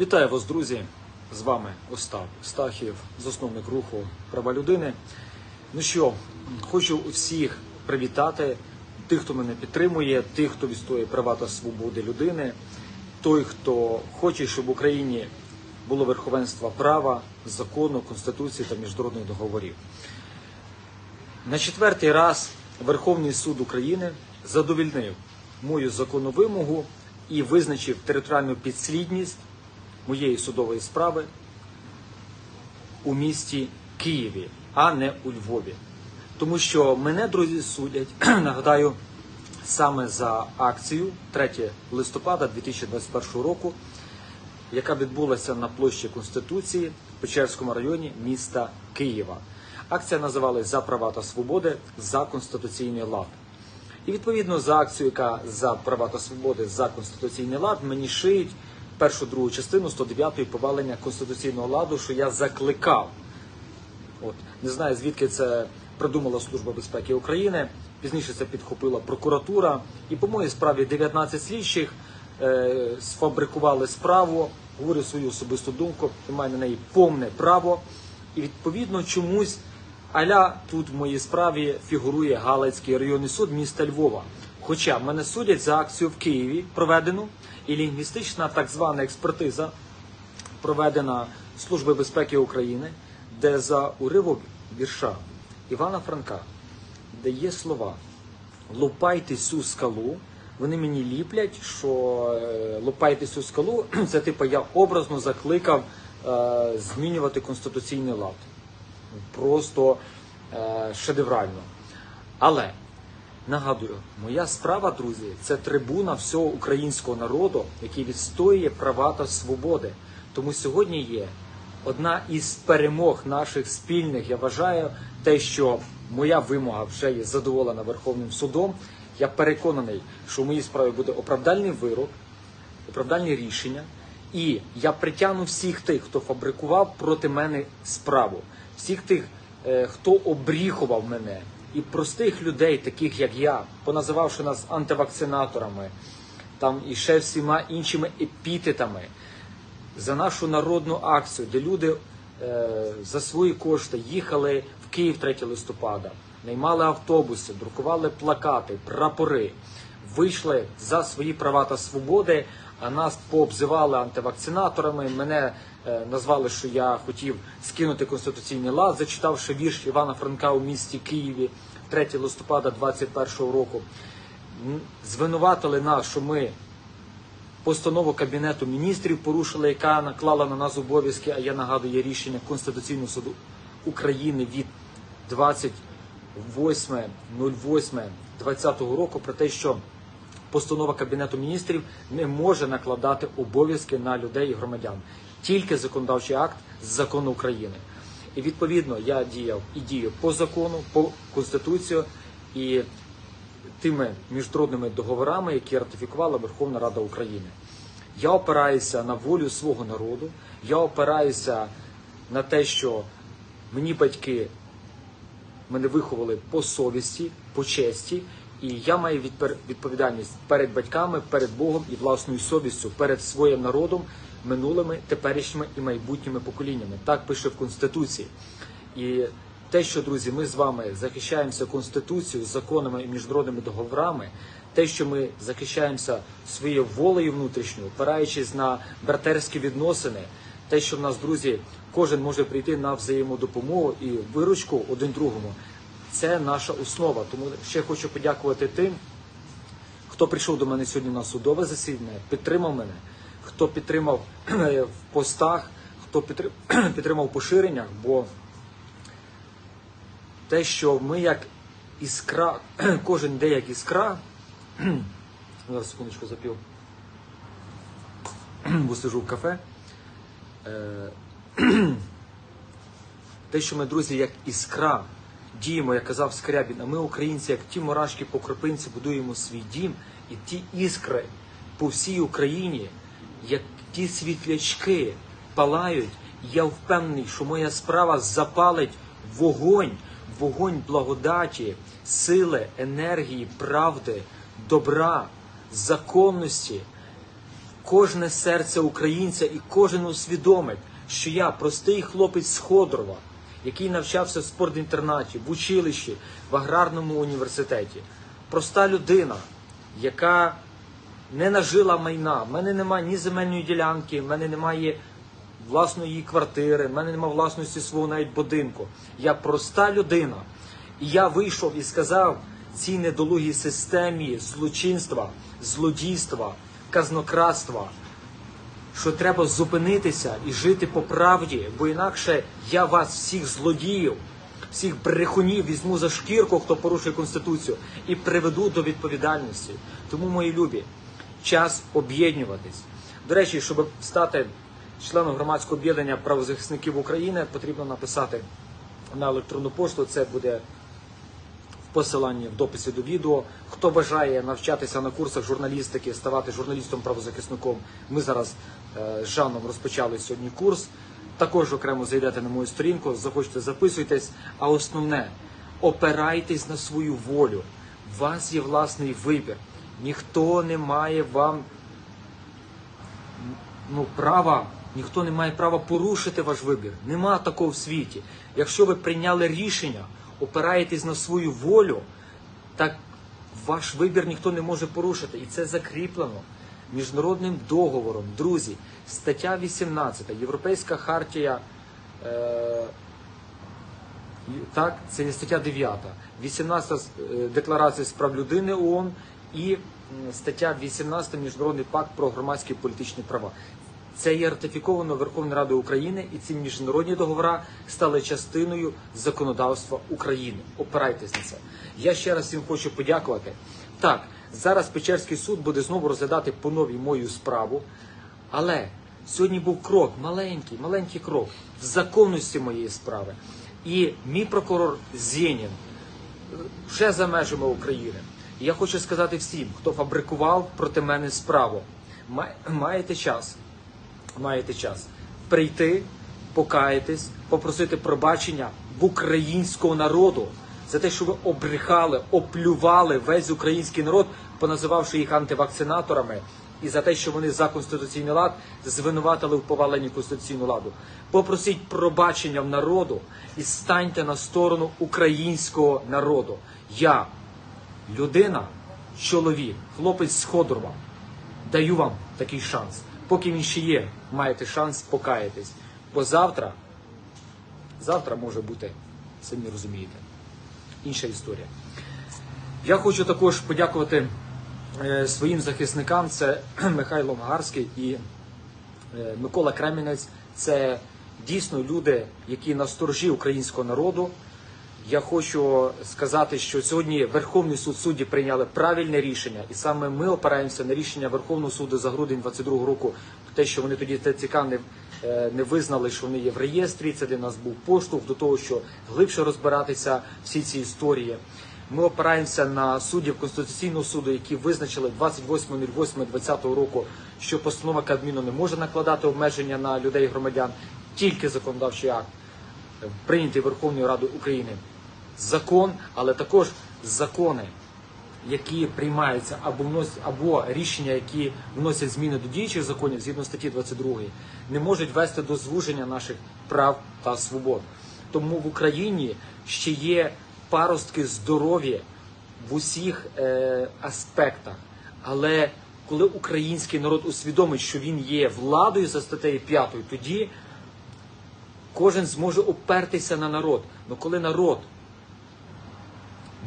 Вітаю вас, друзі! З вами Остап Стахів, засновник руху права людини. Ну що, хочу всіх привітати, тих, хто мене підтримує, тих, хто відстоює права та свободи людини, той, хто хоче, щоб в Україні було верховенство права, закону, конституції та міжнародних договорів. На четвертий раз Верховний суд України задовільнив мою законну вимогу і визначив територіальну підслідність моєї судової справи у місті Києві, а не у Львові. Тому що мене, друзі, судять, нагадаю, саме за акцію 3 листопада 2021 року, яка відбулася на площі Конституції в Печерському районі міста Києва. Акція називалась За права та свободи за конституційний лад. І відповідно за акцію, яка за права та свободи за конституційний лад, мені шиють першу другу частину 109-ї повалення конституційного ладу, що я закликав. От не знаю звідки це придумала Служба безпеки України. Пізніше це підхопила прокуратура, і по моїй справі 19 слідчих е, сфабрикували справу, говорю свою особисту думку, і маю на неї повне право. І відповідно чомусь аля тут в моїй справі фігурує Галицький районний суд міста Львова. Хоча мене судять за акцію в Києві проведену, і лінгвістична так звана експертиза проведена Службою безпеки України, де за уривок вірша Івана Франка, де є слова Лупайте цю скалу. Вони мені ліплять, що е, лупайте цю скалу, це типу я образно закликав е, змінювати конституційний лад. Просто е, шедеврально. Але нагадую, моя справа, друзі, це трибуна всього українського народу, який відстоює права та свободи. Тому сьогодні є одна із перемог наших спільних. Я вважаю те, що моя вимога вже є задоволена Верховним судом. Я переконаний, що в моїй справі буде оправдальний вирок, оправдальні рішення, і я притягну всіх тих, хто фабрикував проти мене справу, всіх тих, е, хто обріхував мене, і простих людей, таких як я, поназивавши нас антивакцинаторами, там і ще всіма іншими епітетами за нашу народну акцію, де люди е, за свої кошти їхали в Київ 3 листопада, наймали автобуси, друкували плакати, прапори, вийшли за свої права та свободи, а нас пообзивали антивакцинаторами. Мене назвали, що я хотів скинути конституційний лад, зачитавши вірш Івана Франка у місті Києві 3 листопада 2021 року. Звинуватили нас, що ми постанову Кабінету міністрів порушили, яка наклала на нас обов'язки, а я нагадую є рішення Конституційного суду України від 28.08.20 року про те, що постанова Кабінету міністрів не може накладати обов'язки на людей і громадян. Тільки законодавчий акт з закону України. І відповідно я діяв і дію по закону, по конституцію і тими міжнародними договорами, які ратифікувала Верховна Рада України. Я опираюся на волю свого народу, я опираюся на те, що мені батьки мене виховали по совісті, по честі, і я маю відповідальність перед батьками, перед Богом і власною совістю, перед своїм народом, минулими, теперішніми і майбутніми поколіннями. Так пише в Конституції. І те, що, друзі, ми з вами захищаємося Конституцією, законами і міжнародними договорами, те, що ми захищаємося своєю волею внутрішньою, опираючись на братерські відносини, те, що в нас, друзі, кожен може прийти на взаємодопомогу і виручку один другому, це наша основа. Тому ще хочу подякувати тим, хто прийшов до мене сьогодні на судове засідання, підтримав мене, хто підтримав в постах, хто підтримав поширеннях, бо те, що ми як іскра, кожен де як іскра. Зараз секундочку запів. Бо сижу в кафе. Е, Те, що ми, друзі, як іскра, діємо, як казав Скрябін, а ми, українці, як ті мурашки по кропинці, будуємо свій дім, і ті іскри по всій Україні, як ті світлячки палають, я впевнений, що моя справа запалить вогонь, вогонь благодаті, сили, енергії, правди, добра, законності кожне серце українця і кожен усвідомить, що я простий хлопець з Ходорова, який навчався в спортінтернаті, в училищі, в аграрному університеті. Проста людина, яка не нажила майна. В мене немає ні земельної ділянки, в мене немає власної квартири, в мене немає власності свого навіть будинку. Я проста людина. І я вийшов і сказав цій недолугій системі злочинства, злодійства, казнократства, що треба зупинитися і жити по правді, бо інакше я вас всіх злодіїв, всіх брехунів візьму за шкірку, хто порушує конституцію, і приведу до відповідальності. Тому, мої любі, час об'єднуватись. До речі, щоб стати членом громадського об'єднання правозахисників України, потрібно написати на електронну пошту. Це буде в посиланні в дописі до відео. Хто бажає навчатися на курсах журналістики, ставати журналістом-правозахисником, ми зараз е, з Жаном розпочали сьогодні курс. Також окремо зайдете на мою сторінку, захочете записуйтесь. А основне, опирайтесь на свою волю. У вас є власний вибір. Ніхто не має вам ну, права, ніхто не має права порушити ваш вибір. Нема такого в світі. Якщо ви прийняли рішення, опираєтесь на свою волю, так ваш вибір ніхто не може порушити. І це закріплено міжнародним договором. Друзі, стаття 18, Європейська хартія. Е- так, це є стаття 9, 18 е, Декларація з прав людини ООН і стаття 18 Міжнародний пакт про громадські політичні права. Це є ратифіковано Верховною Радою України, і ці міжнародні договори стали частиною законодавства України. Опирайтесь на це. Я ще раз всім хочу подякувати. Так, зараз Печерський суд буде знову розглядати по новій мою справу, але сьогодні був крок, маленький, маленький крок в законності моєї справи. І мій прокурор Зєнін вже за межами України. Я хочу сказати всім, хто фабрикував проти мене справу, маєте час, маєте час прийти, покаятись, попросити пробачення в українського народу за те, що ви обрехали, оплювали весь український народ, поназивавши їх антивакцинаторами, і за те, що вони за конституційний лад звинуватили в поваленні конституційного ладу. Попросіть пробачення в народу і станьте на сторону українського народу. Я, людина, чоловік, хлопець з Ходорова, даю вам такий шанс. Поки він ще є, маєте шанс покаятись. Бо завтра, завтра може бути, самі розумієте, інша історія. Я хочу також подякувати е, своїм захисникам. Це Михайло Магарський і е, Микола Кремінець. Це дійсно люди, які на сторожі українського народу. Я хочу сказати, що сьогодні Верховний суд судді прийняли правильне рішення, і саме ми опираємося на рішення Верховного суду за грудень 22 року. Те, що вони тоді ТЦК не, е, не визнали, що вони є в реєстрі. Це для нас був поштовх до того, що глибше розбиратися всі ці історії. Ми опираємося на суддів Конституційного суду, які визначили 28.08.2020 року, що постанова Кабміну не може накладати обмеження на людей громадян, тільки законодавчий акт прийнятий Верховною Радою України. Закон, але також закони, які приймаються або вносять, або рішення, які вносять зміни до діючих законів згідно статті 22, не можуть вести до звуження наших прав та свобод. Тому в Україні ще є паростки здоров'я в усіх е, аспектах. Але коли український народ усвідомить, що він є владою за статтею 5, тоді кожен зможе опертися на народ. Але коли народ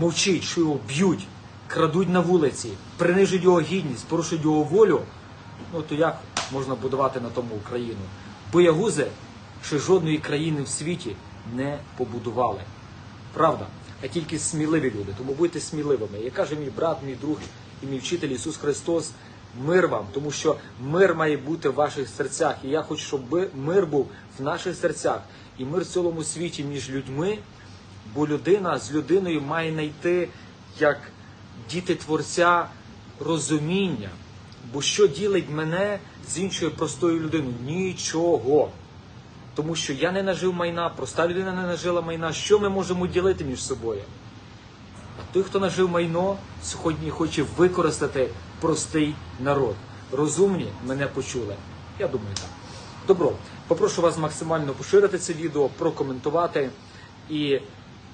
мовчить, що його б'ють, крадуть на вулиці, принижують його гідність, порушують його волю, ну то як можна будувати на тому Україну? Боягузи ще жодної країни в світі не побудували. Правда? А тільки сміливі люди. Тому будьте сміливими. Як каже мій брат, мій друг і мій вчитель Ісус Христос, мир вам, тому що мир має бути в ваших серцях. І я хочу, щоб мир був в наших серцях. І мир в цілому світі між людьми, бо людина з людиною має знайти як діти творця розуміння. Бо що ділить мене з іншою простою людиною? Нічого. Тому що я не нажив майна, проста людина не нажила майна. Що ми можемо ділити між собою? А той, хто нажив майно, сьогодні хоче використати простий народ. розумні, мене почули. Я думаю, так. Добро, попрошу вас максимально поширити це відео, прокоментувати і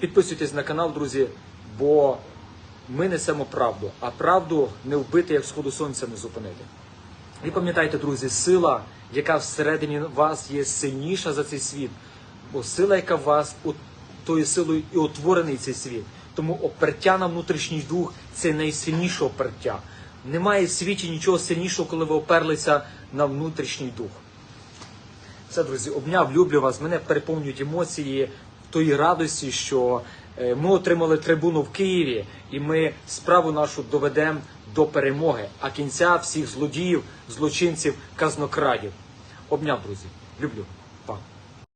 підписуйтесь на канал, друзі, бо ми несемо правду, а правду не вбити, як сходу сонця не зупинити. І пам'ятайте, друзі, сила, яка всередині вас є сильніша за цей світ, бо сила, яка в вас, тою силою і утворений цей світ. Тому опертя на внутрішній дух це найсильніше опертя. Немає в світі нічого сильнішого, коли ви оперлися на внутрішній дух. Все, друзі, обняв, люблю вас. Мене переповнюють емоції тої радості, що е, ми отримали трибуну в Києві, і ми справу нашу доведемо до перемоги, а кінця всіх злодіїв, злочинців, казнокрадів. Обняв, друзі, люблю.